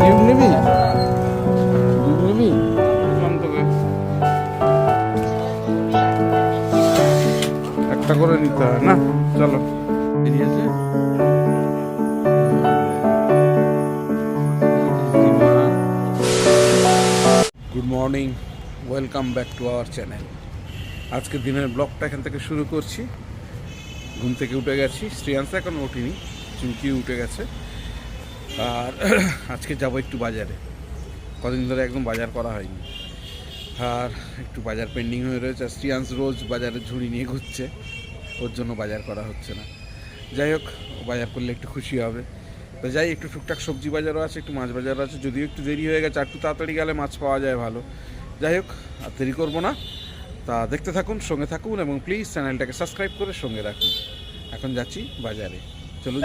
কি নিবি? ডিম নিবি একটা করে নিতে হয় না? চলো। বেরিয়েছে good morning welcome back to our channel আজকে দিনের ব্লগটা এখান থেকে শুরু করছি। ঘুম থেকে উঠে গেছি। শ্রেয়াংশ এখন ওঠেনি। চুমকি উঠে গেছে। আর আজকে যাব একটু বাজারে। কদিন ধরে একদম বাজার করা হয়নি। আর একটু বাজার পেন্ডিং হয়ে রয়েছে। আর শ্রেয়াংশ রোজ বাজারে ঝুড়ি নিয়ে ঘুরছে। ওর জন্য বাজার করা হচ্ছে না। যাই হোক বাজার করলে একটু খুশি হবে। তো যাই, একটু টুকটাক সবজি বাজারও আছে, একটু মাছ বাজারও আছে। যদিও একটু দেরি হয়ে গেছে আর একটু তাড়াতাড়ি গেলে মাছ পাওয়া যায় ভালো। যাই হোক, আর দেরি করব না। তা দেখতে থাকুন, সঙ্গে থাকুন এবং প্লিজ চ্যানেলটাকে সাবস্ক্রাইব করে সঙ্গে রাখুন। এখন যাচ্ছি বাজারে। চলুন।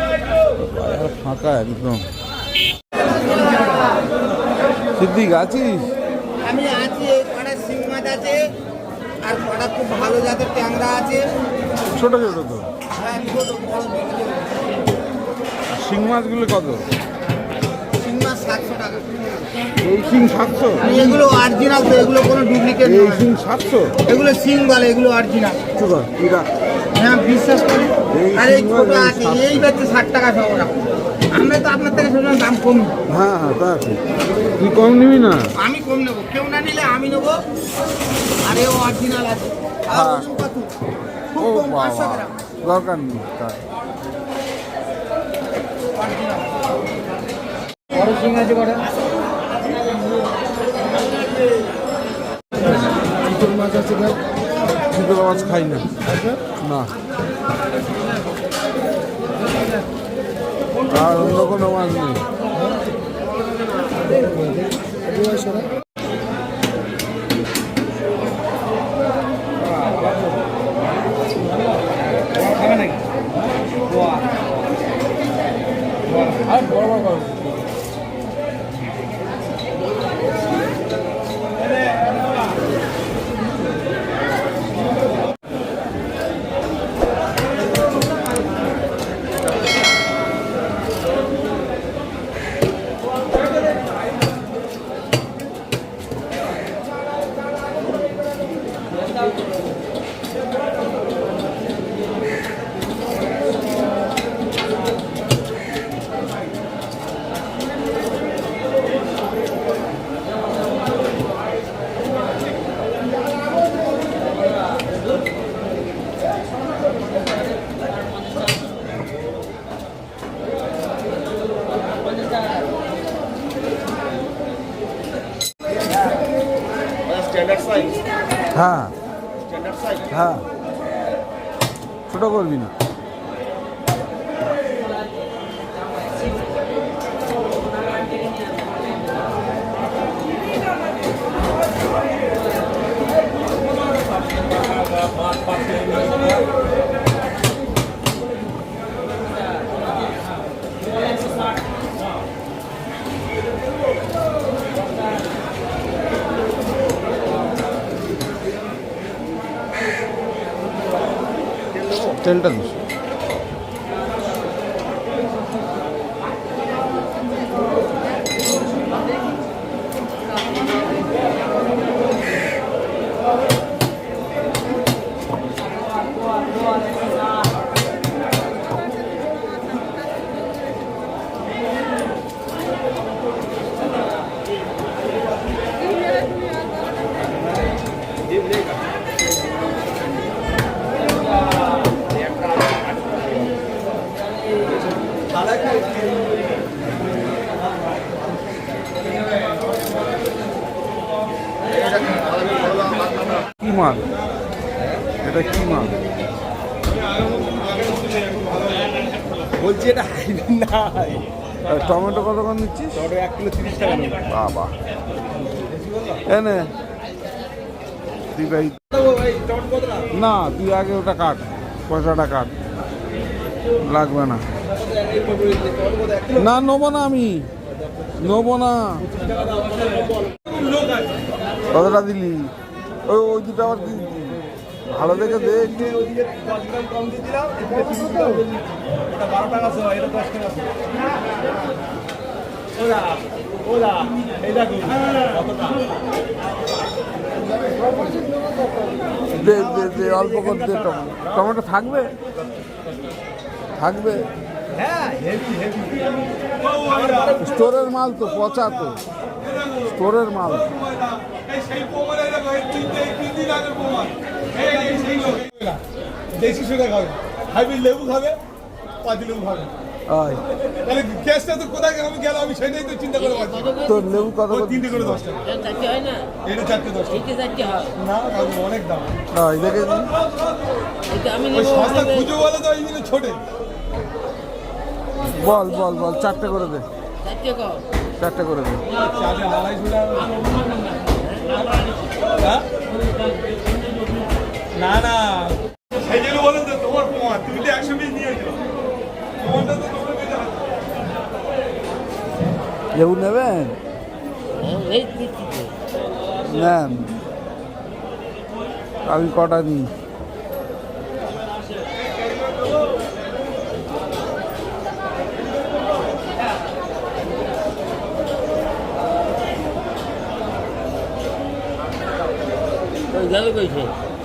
বাজার ফাঁকা একদম। সিদ্দিক আছিস? আমি আছি কটা শিং মাছ আছে আর কটা খুব ভালো জাতের ট্যাংরা আছে। ছোট ছোট তো। হ্যাঁ শিং মাছগুলো কত? শিং মাছ সাতশো টাকা। এই শিং সাতশো? এগুলো অরিজিনাল তো এগুলো কোনো ডুপ্লিকেট এই শিং সাতশো? এগুলো শিং বলে এগুলো অরিজিনাল হ্যাঁ বিশ্বাস করি। আর এই ছোট আছে এই হচ্ছে ষাট টাকা সব আমরা তো আপনার থেকে শুনলাম দাম কম। হ্যাঁ হ্যাঁ তা আছে। তুই কম নিবি না? আমি কম নেব। কেউ না নিলে আমি নেব। আর এও অরিজিনাল আছে। আর হ্যাঁ। ওজন কত? ও খুব কম পাঁচশো গ্রাম। দরকার নেই তার বড় শিং আছে কটা মাছ আছে ভাই চিতল মাছ খাই না। না। আর অন্য কোনো মাছ নেই। Standard তেলটা দিস কি মাল? এটা কি মাছ বলছি এটা হাইব্রিড না। টমেটো কত করে নিচ্ছিস? ওটা এক কিলো তিরিশ টাকা বাবা। এনে তুই ভাই না তুই আগে ওটা কাট। পয়সাটা কাট। লাগবে না। না, নেব না আমি। নেব না। কতটা দিলি। ওই ওই দুটো আবার কি ভালো দেখে দেখো। দে দে অল্প করে দে টমেটো থাকবে? থাকবে। স্টোরের মাল তো পচা তো স্টোরের মাল। দেশি খাবে। হাইব্রিড লেবু খাবে পাতি লেবু খাবে। তাহলে গ্যাসটা তো কোথায় আমি গেল আমি সেটাই তো চিন্তা করে পাচ্ছি। তোর লেবু কত? তিনটে করে দশ টাকা চারটে হয় না এটা চারটে দশ টাকা এইটা চারটে না কাকু, অনেক দাম। আয় দেখে আমি সস্তা খুঁজে বলে তো ওই জন্য ছোটে। বল বল বল চারটে করে দে। চারটে করে। দে। হ্যাঁ? না না। সেই জন্য বলেন তো তোমার প্রমাণ। তুমি তো একশো পিস নিয়েছো প্রমাণটা তো তোমার লেবু নেবেন? হ্যাঁ। নেন। আমি কটা নিই?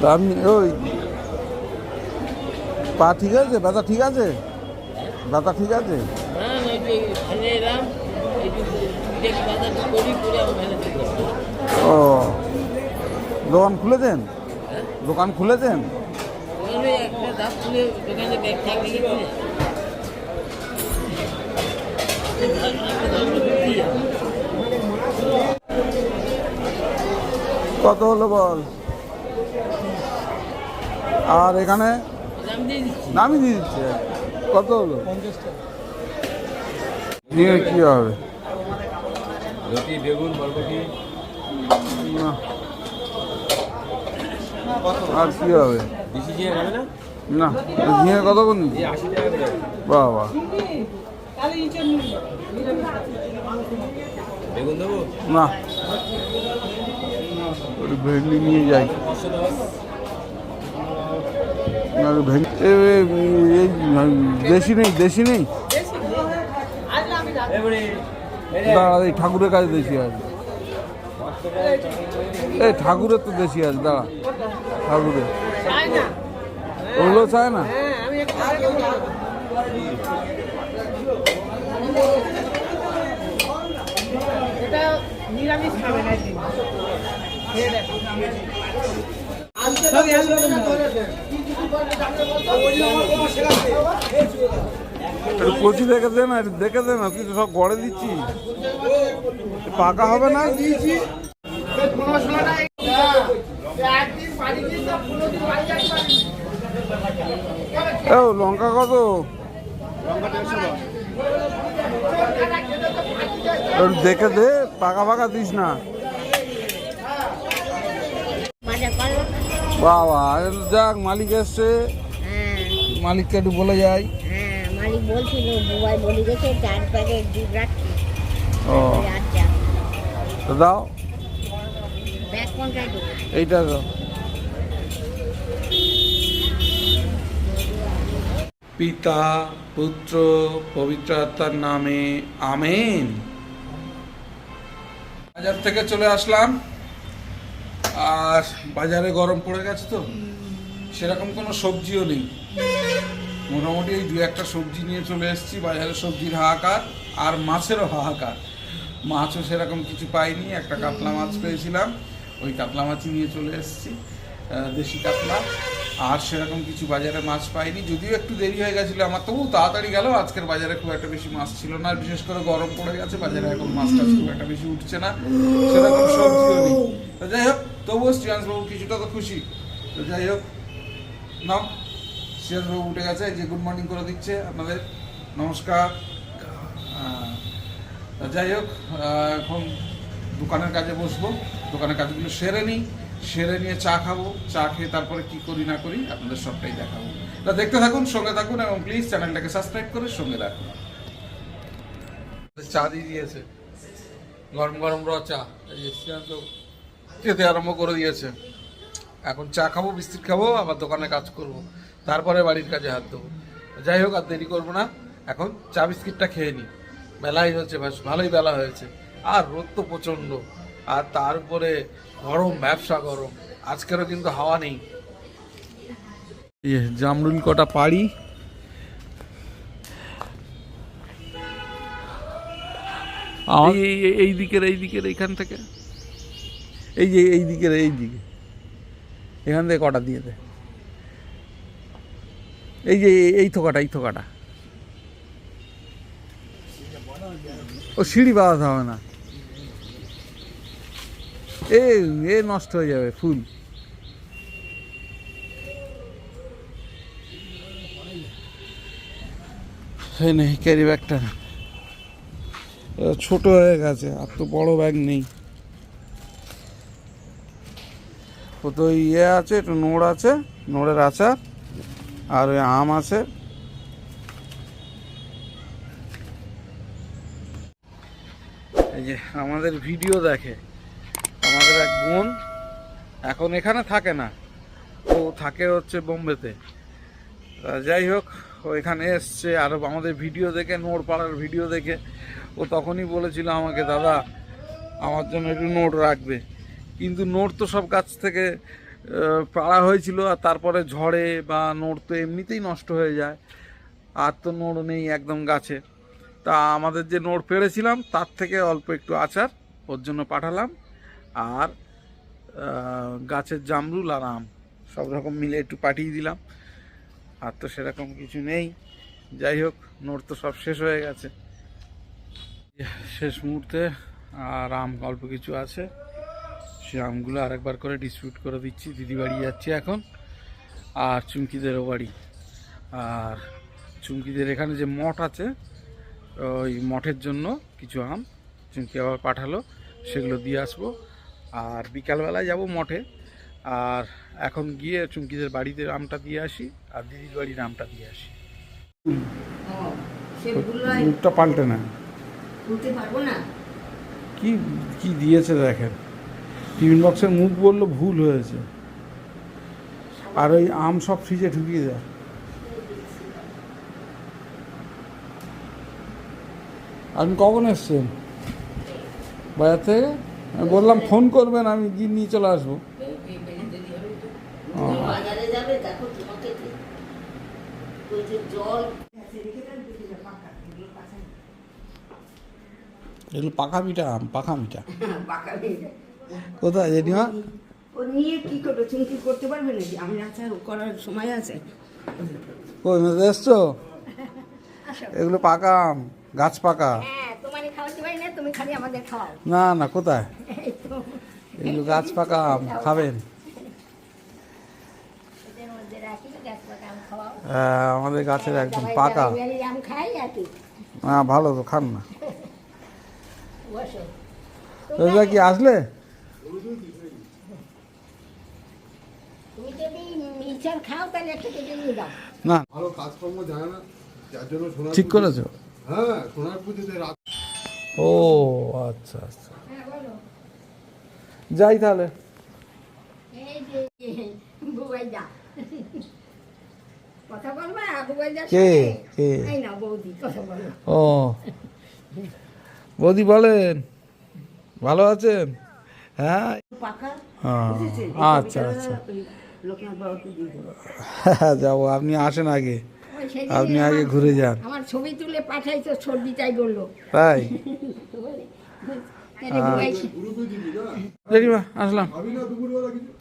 তা আমি ওই পা ঠিক আছে ব্যথা ঠিক আছে? ব্যথা ঠিক আছে? ও দোকান খুলেছেন? দোকান খুলেছেন? খুলে। কত হলো বল? আর এখানে নামি দিয়ে দিচ্ছে। কত হলো? নিয়ে কি হবে? রুটি বেগুন বরবটি। না। আর কি হবে? না? ঝিঙে কত বাবা। বেগুন না। ভেন্ডি নিয়ে যাই। দশ না, নেই দেশি নেই? দাঁড়া এই ঠাকুরের কাছে দেশি আছে। এই ঠাকুরের তো দেশি আছে দাঁড়া ঠাকুরের। ওগুলো চায় না? একটু কচি দেখে দে না, দেখে দে না, তুই সব গড়ে দিচ্ছি পাকা হবে না ও, লঙ্কা কত? দেখে দে, পাকা পাকা দিস না। বাবা যাক মালিক এসছে। হ্যাঁ। মালিককে একটু বলে যাই। হ্যাঁ মালিক বলছিল বুবাই বলি গেছে চার প্যাকেট দুধ রাখছি। ও। আচ্ছা তো দাও। এইটা দাও। পিতা পুত্র পবিত্র আত্মার নামে আমেন। বাজার থেকে চলে আসলাম। আর বাজারে গরম পড়ে গেছে তো, সেরকম কোনো সবজিও নেই। মোটামুটি এই দু একটা সবজি নিয়ে চলে এসেছি, বাজারে সবজির হাহাকার আর মাছেরও হাহাকার। মাছও সেরকম কিছু পাইনি, একটা কাতলা মাছ পেয়েছিলাম, ওই কাতলা মাছই নিয়ে চলে এসেছি দেশি কাতলা। আর সেরকম কিছু বাজারে মাছ পাইনি, যদিও একটু দেরি হয়ে গেছিল আমার তবু তাড়াতাড়ি গেল, আজকের বাজারে খুব একটা বেশি মাছ ছিল না, আর বিশেষ করে গরম পড়ে গেছে, বাজারে এখন মাছ টাছ খুব একটা বেশি উঠছে না, সেরকম সবজিও নেই। যাই হোক তবুও শ্রীয়াংশবাবু কিছুটা তো খুশি। তো যাই হোক, নাও সিরাজবাবু উঠে গেছে যে গুড মর্নিং করে দিচ্ছে আপনাদের, নমস্কার। যাই হোক এখন দোকানের কাজে বসবো। দোকানের কাজগুলো সেরে নিই, সেরে নিয়ে চা খাব, চা খেয়ে তারপরে কি করি না করি আপনাদের সবটাই দেখাবো। তা দেখতে থাকুন, সঙ্গে থাকুন এবং প্লিজ চ্যানেলটাকে সাবস্ক্রাইব করে সঙ্গে রাখুন। চা দিয়ে দিয়েছে। গরম গরম র চা। এই শ্রীকান্ত খেতে আরম্ভ করে দিয়েছে। এখন চা খাব বিস্কিট খাব আবার দোকানে কাজ করব। তারপরে বাড়ির কাজে হাত দেবো। যাই হোক আর দেরি করব না। এখন চা বিস্কিটটা খেয়ে নিই বেলাই হয়েছে বেশ ভালোই বেলা হয়েছে। আর রোদ তো প্রচণ্ড। আর তার উপরে গরম ব্যবসা গরম। আজকেরও কিন্তু হাওয়া নেই। ইয়ে জামরুল কটা পাড়ি। এই দিকের এই দিকের এইখান থেকে। এই যে এই দিকের এই দিকে। এখান থেকে কটা দিয়ে দে। এই যে এই- থোকাটা, এই থোকাটা। ও সিঁড়ি বাঁধাতে হবে না। এ এ নষ্ট হয়ে যাবে ফুল। নেই ক্যারি ব্যাগটা ছোট হয়ে গেছে, আর তো বড় ব্যাগ নেই ও তো ইয়ে আছে, একটু নোড় আছে, নোড়ের আচার, আর ওই আম আছে। এই যে আমাদের ভিডিও দেখে, আমাদের এক বোন এখন এখানে থাকে না, ও থাকে হচ্ছে বোম্বেতে। যাই হোক, ও এখানে এসছে, আর আমাদের ভিডিও দেখে নোট পাড়ার ভিডিও দেখে, ও তখনই বলেছিল আমাকে, দাদা, আমার জন্য একটু নোট রাখবে। কিন্তু নোট তো সব গাছ থেকে পাড়া হয়েছিল আর তারপরে ঝড়ে বা নোট তো এমনিতেই নষ্ট হয়ে যায়। আর তো নোট নেই একদম গাছে। তা আমাদের যে নোট পেড়েছিলাম, তার থেকে অল্প একটু আচার ওর জন্য পাঠালাম। আর গাছের জামরুল আর আম সব রকম মিলে একটু পাঠিয়ে দিলাম। আর তো সেরকম কিছু নেই। যাই হোক নোট তো সব শেষ হয়ে গেছে। শেষ মুহূর্তে আর আম অল্প কিছু আছে। সে আমগুলো আরেকবার করে ডিস্ট্রিবিউট করে দিচ্ছি। দিদি বাড়ি যাচ্ছে এখন। আর চুমকিদেরও বাড়ি। আর চুমকিদের এখানে যে মঠ আছে ওই মঠের জন্য কিছু আম চুমকি আবার পাঠালো। সেগুলো দিয়ে আসব। আর বিকালবেলায় যাব মঠে। আর এখন গিয়ে চুমকিদের বাড়িতে আমটা দিয়ে আসি আর দিদির বাড়ির আমটা দিয়ে আসি। মুখটা পাল্টে না? কি কি দিয়েছে দেখেন। টিফিন বক্সের মুখ বলল ভুল হয়েছে। আর ওই আম সব ফ্রিজে ঢুকিয়ে দেয়। আপনি কখন এসছেন? বাজার থেকে? আমি বললাম ফোন করবেন আমি গিয়ে নিয়ে চলে আসব। এগুলো পাকা মিঠা আম পাকা মিঠা। কোথায় জেঠিমা? ও নিয়ে কি করবে? চুমকি করতে পারবে নাকি? আমি আচার করার সময় আছে। কই মেজে এসছো? এগুলো পাকা আম গাছ পাকা। হ্যাঁ খাওয়াতে পারি না? তুমি খালি আমাদের খাওয়াও। না না কোথায়? এগুলো গাছ পাকা আম খাবেন। হ্যাঁ, আমাদের গাছের একদম পাকা। কি। হ্যাঁ ভালো তো খান না। রোজা কি আসলে? তুমি যদি মিচার খাও তাহলে একটা কেটে নিয়ে দাও না। ভালো কাজকর্ম জানে না যার জন্য সোনার ঠিক করেছ। হ্যাঁ সোনার পুজোতে রাত ও আচ্ছা আচ্ছা। যাই তাহলে। কে? কে? এই না বৌদি কথা বলো। ও। বৌদি বলেন। ভালো আছেন? হ্যাঁ। হ্যাঁ, আচ্ছা, আচ্ছা। দেবো যাব। আপনি আসেন আগে। আপনি আগে ঘুরে যান। আমার ছবি তুলে পাঠাই তো সর্দি তাই বলল। তাই? আসলাম।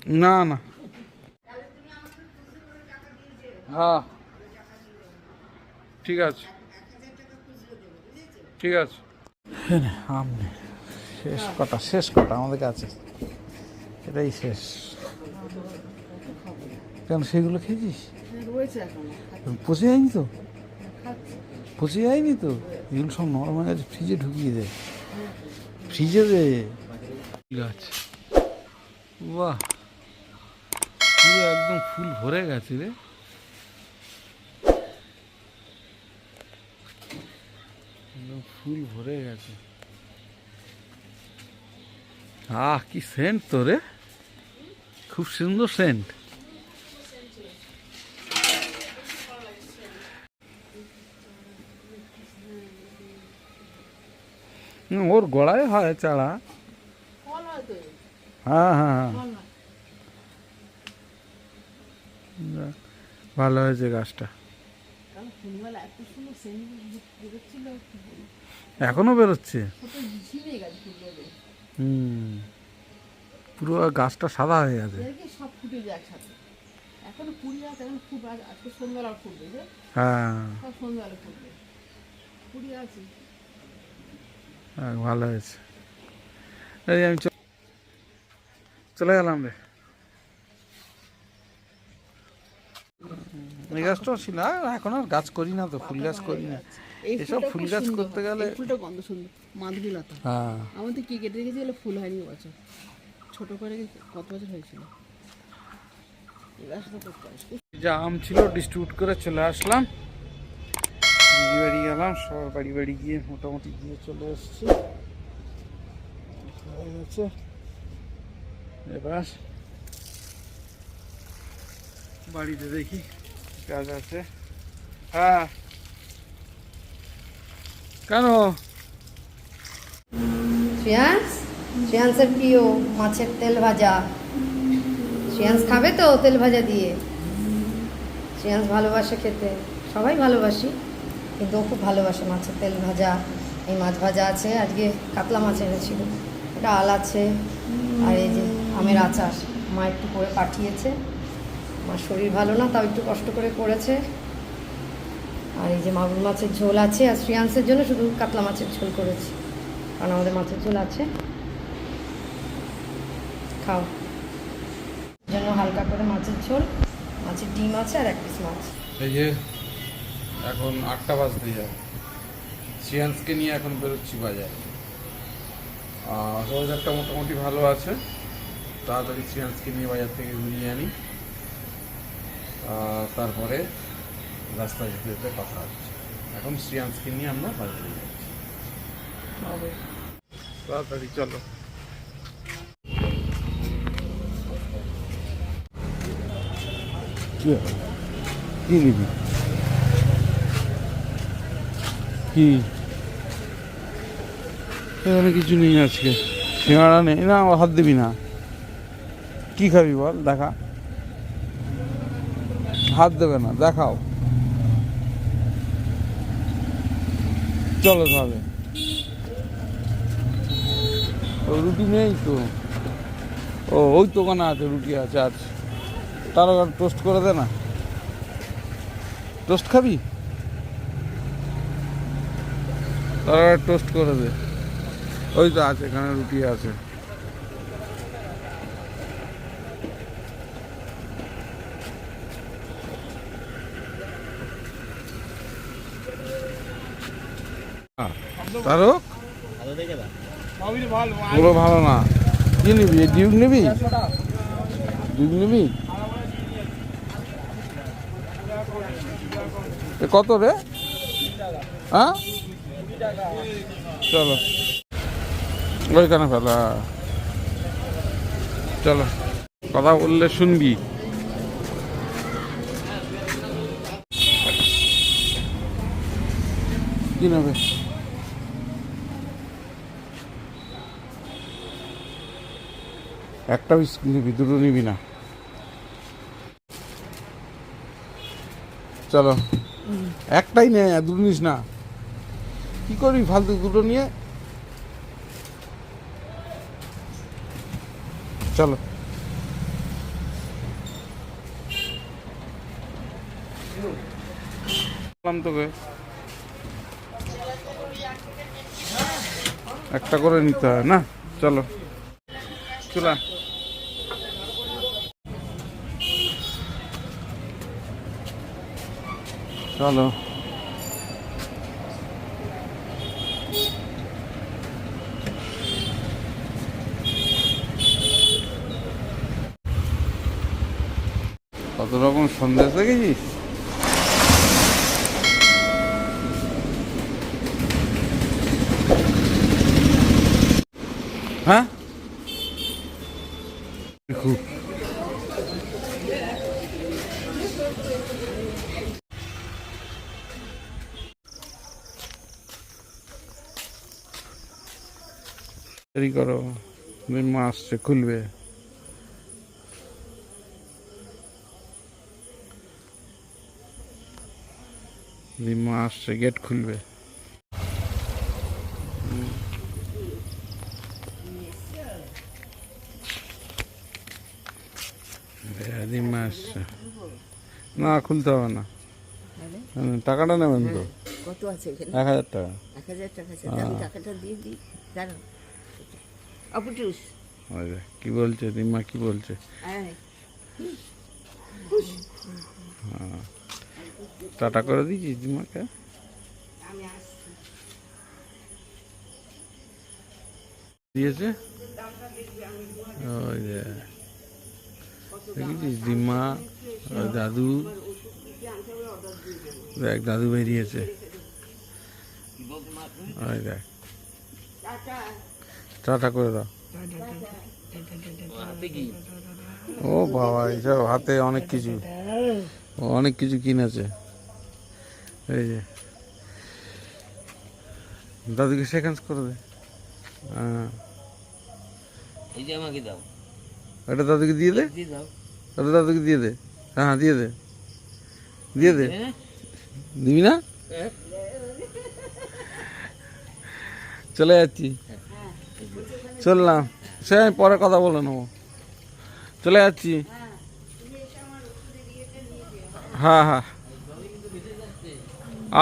না না। হ্যাঁ। ঠিক আছে। ঠিক আছে। আম নে। শেষ কটা শেষ কটা আমাদের কাছে। এটাই শেষ। কেন সেগুলো খেয়েছিস? রয়েছে এখনও। পচে যায়নি তো? পচে যায়নি তো? এগুলো সব নর্মাল হয়ে গেছে ফ্রিজে ঢুকিয়ে দে। ফ্রিজে দে। গাছ। বাহ! পুরো একদম ফুল ভরে গেছে রে। একদম ফুল ভরে গেছে। আহ কি সেন্ট তো রে? খুব সুন্দর সেন্ট ওর গলায় হয় চারা। হ্যাঁ হ্যাঁ হ্যাঁ ভালো হয়েছে গাছটা। এখনও বেরোচ্ছে? হুম। পুরো গাছটা সাদা হয়ে গেছে। সব ফুটে যায় একসাথে। এখন কুড়ি আছে এখন খুব আজ- আজকে সন্ধ্যাবেলা ফুটবে হ্যাঁ। সব সন্ধ্যাবেলা ফুটবে। কুড়ি আছে। ভালো হয়েছে। এই আমি চলে গেলাম রে। এই গাছটাও ছিল আর এখন আর গাছ করি না তো ফুল গাছ করি না। এই এসব ফুল গাছ করতে গেলে ফুলটা গন্ধ সুন্দর। মাধবীলতা হ্যাঁ। আমাদের কি কেটে রেখেছি এগুলো ফুল হয়নি বছর ছোট করে কত বছর হয়েছিল? যা আম ছিল ডিস্ট্রিবিউট করে চলে আসলাম। দিদি বাড়ি গেলাম সবার বাড়ি বাড়ি গিয়ে মোটামুটি গিয়ে চলে এসছি। গেছে। এবার বাড়িতে দেখি। কাজ আছে। হ্যাঁ। কেন? শ্রেয়াংস শ্রেয়াংসের প্রিয় মাছের তেল ভাজা। শ্রেয়াংস খাবে তো তেল ভাজা দিয়ে? শ্রেয়াংস ভালোবাসে খেতে। সবাই ভালোবাসি, কিন্তু ও খুব ভালোবাসে মাছের তেল ভাজা। এই মাছ ভাজা আছে, আজকে কাতলা মাছ এনেছিল। ডাল আছে, আর এই যে আমের আচার। মা একটু করে পাঠিয়েছে। মার শরীর ভালো না, তাও একটু কষ্ট করে করেছে। আর এই যে মাগুর মাছের ঝোল আছে, আর শ্রেয়াংসের জন্য শুধু কাতলা মাছের ঝোল করেছি। কারণ আমাদের মাছের ঝোল আছে। খাও। জন্য হালকা করে মাছের ঝোল, মাছের ডিম আছে আর এক পিস মাছ। এই যে এখন আটটা বাজতে যায়। সিয়ান্সকে নিয়ে এখন বেরোচ্ছি বাজারে। ওয়েদারটা মোটামুটি ভালো আছে। তাড়াতাড়ি সিয়ান্সকে নিয়ে বাজার থেকে ঘুরিয়ে আনি। তারপরে রাস্তায় যেতে যেতে কথা হচ্ছে। এখন শ্রিয়াংসকে নিয়ে আমরা বাজারে যাচ্ছি। তাড়াতাড়ি চলো। কি নিবি? কি? এখানে কিছু নেই আজকে। সিঙ্গাড়া নেই। না হাত দিবি না। কি খাবি বল? দেখা। হাত দেবে না, দেখাও। চলো তাহলে। রুটি নেই তো? ও, ওই তো ওখানে আছে, রুটি আছে আছে তার টোস্ট করে দে না। টোস্ট খাবি? তার টোস্ট করে দে। ওই তো আছে, এখানে রুটি আছে। তারক? ওগুলো ভালো না। কি নিবি? ডিউক নিবি? ডিউক নিবি? কত রে? হ্যাঁ? চলো। ওইখানে ফেলা চলো। কথা বললে শুনবি। কি নেবে? একটা বিস্কুট নিবি দুটো নিবি না। চলো। একটাই নে, দুটো নিস না। কি করবি ফালতু দুটো নিয়ে? চলো। তোকে। একটা করে নিতে হয়, না? চলো। চলা। চলো। কত রকম সন্দেশ দেখেছিস? হ্যাঁ? দেরি করো মা আসছে খুলবে। মা আসছে গেট খুলবে। হ্যাঁ, আসছে। না খুলতে হবে না। টাকাটা নেবেন তো? কত আছে এক হাজার টাকা। এক হাজার টাকা টাকাটা দিয়ে দিই। অপুটুস যে, কি বলছে? দিম্মা কি বলছে? হ্যাঁ। টাটা করে দিয়েছিস দিম্মাকে দিয়েছে? ওই যে। দেখেছিস দিম্মা দাদু? দেখ দাদু বেরিয়েছে। ওই দেখ। টাটা করে দাও ও বাবা এইসব হাতে অনেক কিছু। অনেক কিছু কিনেছে। এই যে। দাদুকে সেকেন্স করে দে। হ্যাঁ। এই যে আমাকে দাও। ওটা দাদুকে দিয়ে দে? দাদুকে দিয়ে দে। হ্যাঁ দিয়ে দে। দিয়ে দে। হ্যাঁ? দিবি না? চলে যাচ্ছি। চললাম। সে আমি পরে কথা বলে নেব। চলে যাচ্ছি। হ্যাঁ হ্যাঁ।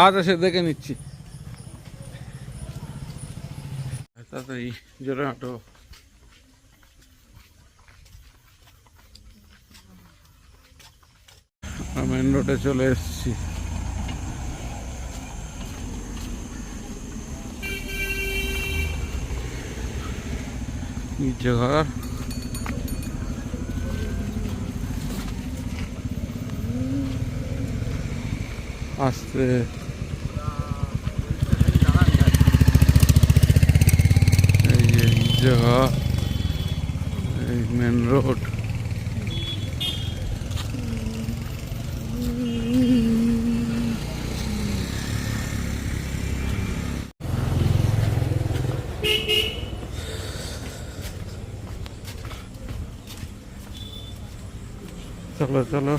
আচ্ছা সে দেখে নিচ্ছি। মেন রোডে চলে এসেছি। নিচে ঘর আসতে এই যে নিচে ঘর এই মেন রোড চলো চলো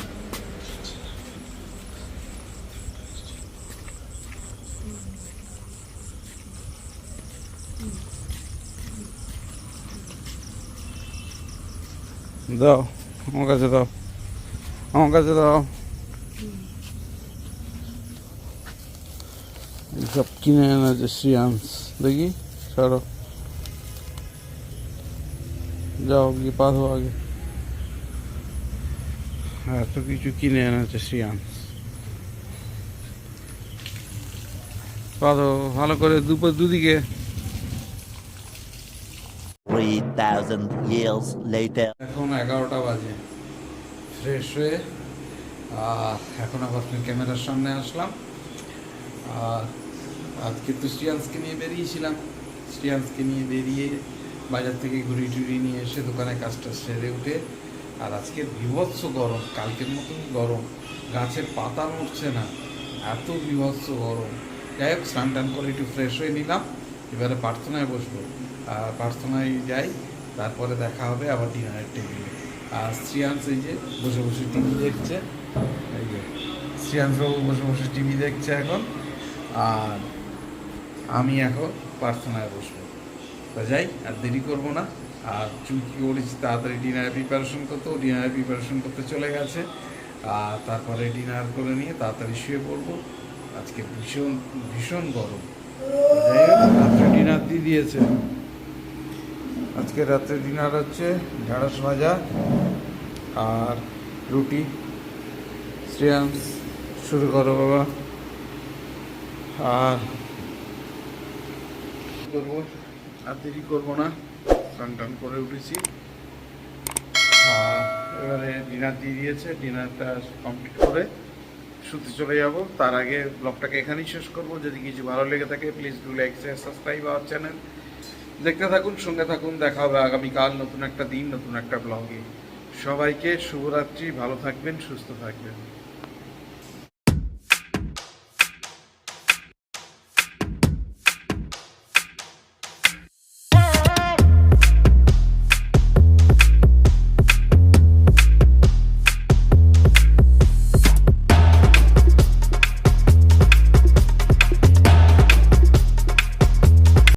দাও আমার কাছে দাও আমার কাছে দাও সব কিনে এনেছে শ্রিয়াংশ দেখি ছাড়ো যাও গিয়ে পা ধো আগে এত কিছু কিনে এনেছে শ্রিয়াংশ পা ভালো করে দুপুর দুদিকে। 3,000 years later. এখন এগারোটা বাজে। ফ্রেশ হয়ে এখন আবার ক্যামেরার সামনে আসলাম। আর আজকে তো শ্রিয়াংশকে নিয়ে বেরিয়েছিলাম। শ্রিয়াংশকে নিয়ে বেরিয়ে বাজার থেকে ঘুরি টুরি নিয়ে এসে দোকানে কাজটা সেরে উঠে আর আজকে বিভৎস গরম কালকের মতন গরম গাছের পাতা নড়ছে না এত বিভৎস গরম। যাই হোক স্নান টান করে একটু ফ্রেশ হয়ে নিলাম এবারে প্রার্থনায় বসবো। আর প্রার্থনায় যাই তারপরে দেখা হবে আবার ডিনারের টেবিলে আর শ্রিয়াংশ এই যে বসে বসে টিভি দেখছে। এই যে শ্রিয়াংশবাবু বসে বসে টিভি দেখছে এখন। আর আমি এখন প্রার্থনায় বসবো। তা যাই আর দেরি করব না। আর চুমকি করেছি, তাড়াতাড়ি ডিনারের প্রিপারেশন করতে, ও ডিনারের প্রিপারেশন করতে চলে গেছে। আর তারপরে ডিনার করে নিয়ে তাড়াতাড়ি শুয়ে পড়ব। আজকে ভীষণ ভীষণ গরম। রাত্রে ডিনার দিয়ে দিয়েছে। আজকে রাত্রে ডিনার হচ্ছে ঢেঁড়স ভাজা আর রুটি। শ্রেয়াংশ, শুরু করো বাবা। আর করব? আর দেরি করব না। স্নান টান করে উঠেছি। আর এবারে ডিনার দিয়ে দিয়েছে ডিনারটা কমপ্লিট করে শুতে চলে যাব। তার আগে ব্লগটাকে এখানেই শেষ করব। যদি কিছু ভালো লেগে থাকে please do like share subscribe our channel দেখতে থাকুন সঙ্গে থাকুন। দেখা হবে আগামীকাল নতুন একটা দিন নতুন একটা ব্লগে সবাইকে শুভরাত্রি ভালো থাকবেন সুস্থ থাকবেন।